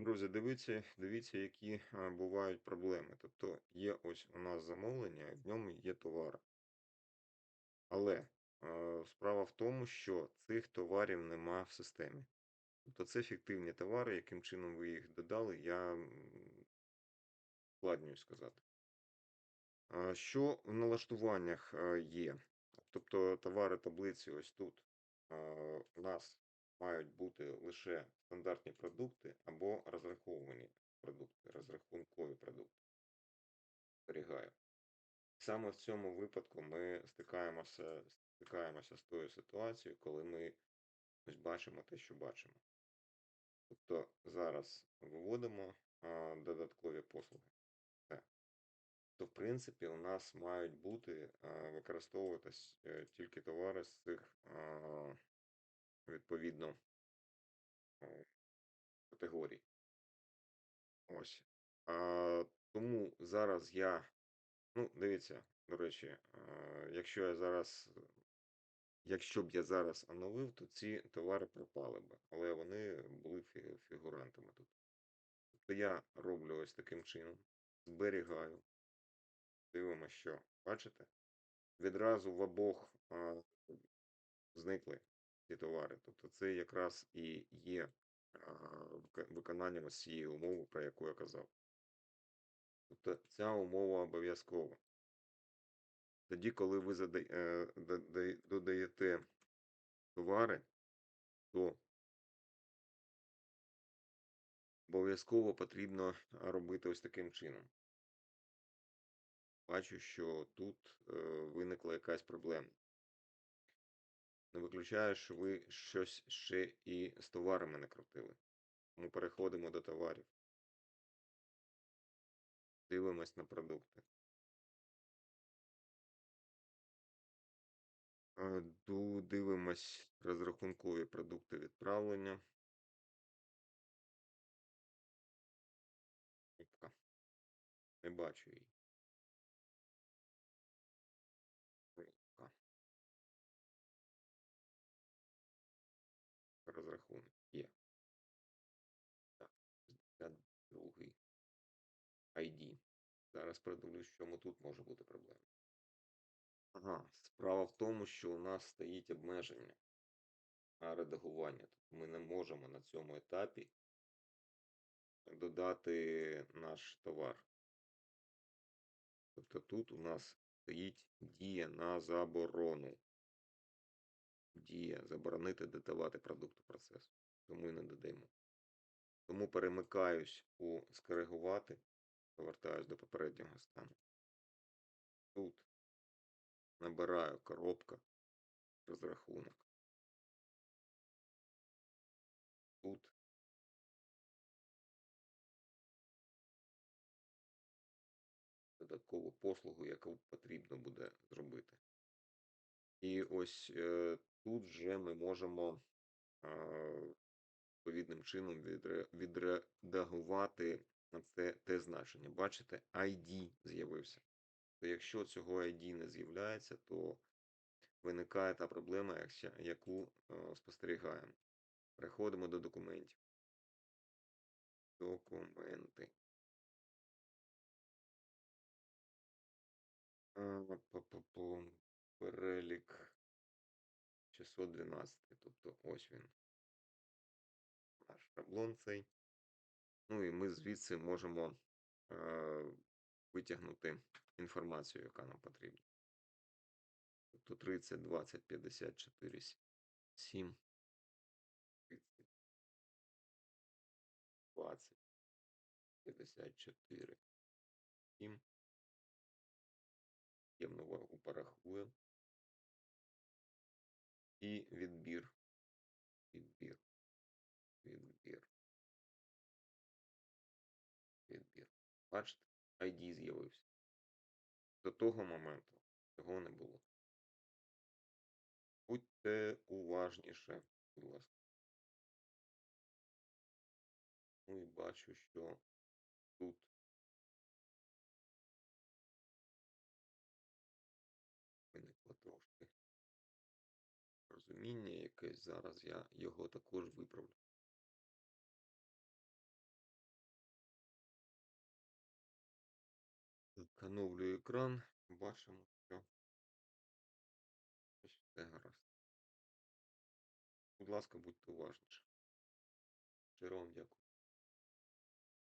Друзі, дивіться, дивіться, які бувають проблеми. Тобто є ось у нас замовлення, в ньому є товар. Але е, справа в тому, що цих товарів нема в системі. Тобто це фіктивні товари, яким чином ви їх додали, я складнюю сказати. Що в налаштуваннях є? Тобто товари таблиці ось тут у нас мають бути лише стандартні продукти або розраховані продукти, розрахункові продукти. Зберігаю. Саме в цьому випадку ми стикаємося, стикаємося з тою ситуацією, коли ми ось бачимо те, що бачимо. Тобто зараз виводимо а, додаткові послуги. Все. То, в принципі, у нас мають бути а, використовуватись е, тільки товари з цих а, відповідно е, категорій. Ось. А, тому зараз я, ну, дивіться, до речі, а, якщо я зараз Якщо б я зараз оновив, то ці товари пропали б, але вони були фігурантами тут. Тобто я роблю ось таким чином, зберігаю, дивимося, що, бачите? Відразу в обох а, зникли ці товари. Тобто це якраз і є виконанням цієї умови, про яку я казав. Тобто ця умова обов'язкова. Тоді, коли ви е, дода- додаєте товари, то Обов'язково потрібно робити ось таким чином. Бачу, що тут е, виникла якась проблема. Не виключаю, що ви щось ще і з товарами накрутили. Ми переходимо до товарів. Дивимось на продукти. Е, Дивимось розрахункові продукти відправлення. Не бачу її. Зараз продивлюсь, в чому тут може бути проблема. Ага, справа в тому, що у нас стоїть обмеження на редагування. Ми не можемо на цьому етапі додати наш товар. Тобто тут у нас стоїть дія на заборону. Дія заборонити додавати продукту процесу. Тому і не додаємо. Тому перемикаюсь у скоригувати, повертаюсь до попереднього стану. Тут набираю коробка, розрахунок. Тут додаткову послугу, яку потрібно буде зробити. І ось е, тут вже ми можемо е, відповідним чином відре, відредагувати на це те значення. Бачите, ID з'явився. То якщо цього ID не з'являється, то виникає та проблема, яку е, спостерігаємо. Переходимо до документів. Документи. Перелік 612. Тобто ось він. Наш шаблон цей. Ну і ми звідси можемо е, витягнути інформацію, яка нам потрібна. Тобто 30, 20, 54, 7, 30, 20, 54, 7. Ємну вагу порахуємо. І відбір. Відбір. Бачите, ID з'явився. До того моменту цього не було. Будьте уважніше, будь ласка. Ну і бачу, що тут виникло трошки розуміння якесь. Зараз я його також виправлю. Оновлюю екран. Бачимо, що все гаразд. Будь ласка, будьте уважніші. Щиро вам дякую.